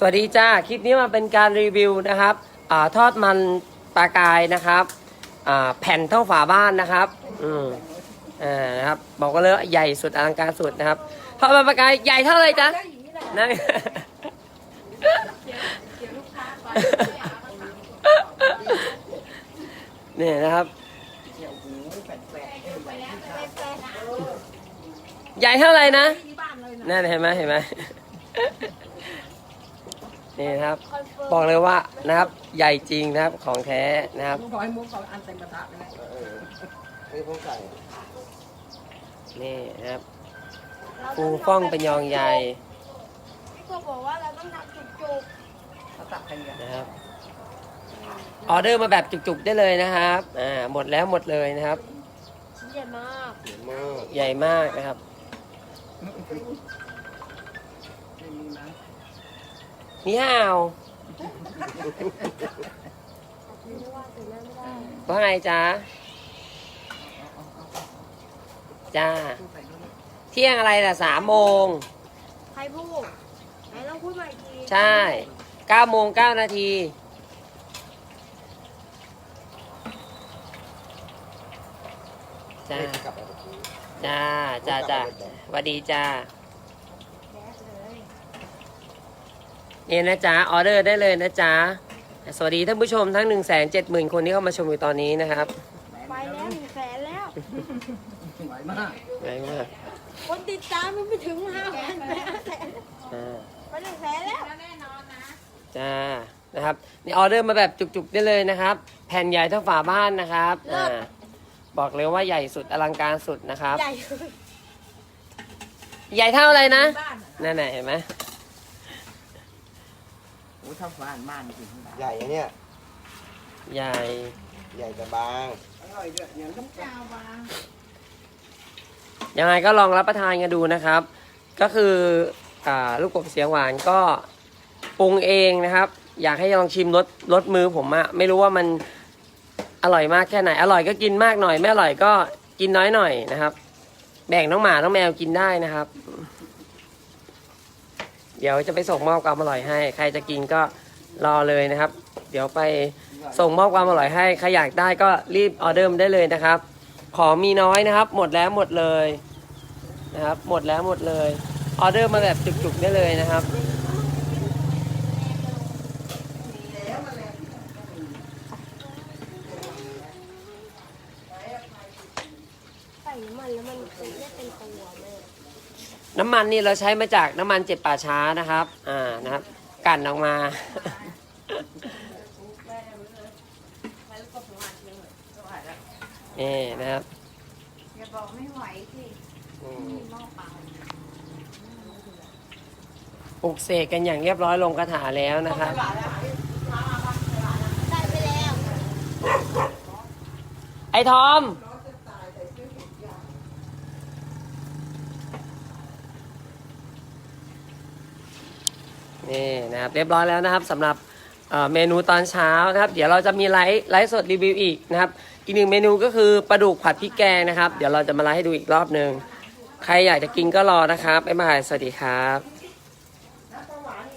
สวัสดีจ้า คลิปนี้มาเป็นการรีวิวนะครับอาทอดมันปลากายนะครับอ่าแผ่นเท่าฝาบ้านนะครับอืมอ่านะครับบอกกันเลยว่าใหญ่สุดอลังการสุดนะครับทอดมันปลากายใหญ่เท่าไหรจ๊ะนั่นเนี่ยนะครับ ใหญ่เท่าไหร่นะนั่นเห็นไหมเห็นไหม นี่นะครับ บอกเลยว่านะครับใหญ่จริงนะครับของแท้นะครับมุกขอให้มุกเขาอันเต็มกระทะไปเลยนี่พวกไก่นี่นะครับฟูฟ่องเป็นยองใหญ่พี่ก็บอกว่าเราต้องทำจุกเขาตักใครอะนะครับออเดอร์มาแบบจุกๆได้เลยนะครับอ่าหมดแล้วหมดเลยนะครับๆชิ้นใหญ่มากเยอะมากใหญ่มากนะครับไม่มีมั้ง นี่ห้าวไม่ว่าถึงนั่นไงจ๊ะจ้า เที่ยงอะไรล่ะสามโมง ใครพูดไหนลองพูดใหม่กทีใช่เก้าโมงเก้านาที จ้า จ้า จ้าจ้าสวัสดีจ้า แก๊สเลย นี่นะจ๊ะออเดอร์ได้เลยนะจ๊ะสวัสดีท่านผู้ชมทั้ง1 7 0 0 0 0คนที่เข้ามาชมอยู่ตอนนี้นะครับไปแล้วหนึ่งแสนแล้วไหวมากไงมากคนติดตามมันไม่ถึงห้าพันไปห้าแสนอ่าไปหนึ่งแสนแล้วจ้านะครับนี่ออเดอร์มาแบบจุกๆได้เลยนะครับ แผ่นใหญ่เท่าฝาบ้านนะครับอ่าบอกเลยว่าใหญ่สุดอลังการสุดนะครับ ใหญ่เลยใหญ่เท่าอะไรนะนั่นไหนะเห็นไหมโอ้ถ้าบ้านบ้านจริงๆใหญ่อะเนี่ย ใหญ่ใหญ่แต่บาง อร่อยด้วยอย่างน้ำเจ้าบาง ยังไงก็ลองรับประทานกันดูนะครับ ก็คืออ่าลูกกบเสียงหวานก็ปรุงเองนะครับ อยากให้ลองชิมรสรสมือผมอะไม่รู้ว่ามันอร่อยมากแค่ไหน อร่อยก็กินมากหน่อย ไม่อร่อยก็กินน้อยหน่อยนะครับ แบ่งน้องหมาน้องแมวกินได้นะครับ เดี๋ยวจะไปส่งมอบความอร่อยให้ ใครจะกินก็รอเลยนะครับ เดี๋ยวไปส่งมอบความอร่อยให้ ใครอยากได้ก็รีบออเดอร์มาได้เลยนะครับ ของมีน้อยนะครับ หมดแล้วหมดเลยนะครับ หมดแล้วหมดเลย ออเดอร์มาแบบจุกๆได้เลยนะครับ ใส่น้ำมันแล้วมันเป็นไม่เป็นตัวแม่ น้ำมันนี่เราใช้มาจากน้ำมันเจ็ดป่าช้านะครับ อ่านะครับกลั่นออกมานี่นะครับอย่าบอกไม่ไหวสิอืมหม้อเปล่าปลุกเสกกันอย่างเรียบร้อยลงคาถาแล้วนะครับได้ไปแล้วไอ้ทอม นี่นะครับเรียบร้อยแล้วนะครับสำหรับเมนูตอนเช้านะครับ เดี๋ยวเราจะมีไลฟ์ไลฟ์สดรีวิวอีกนะครับ อีกหนึ่งเมนูก็คือปลาดุกผัดพริกแกงนะครับ เดี๋ยวเราจะมาไลฟ์ให้ดูอีกรอบหนึ่งใครอยากจะกินก็รอนะครับบ๊ายบายสวัสดีครับ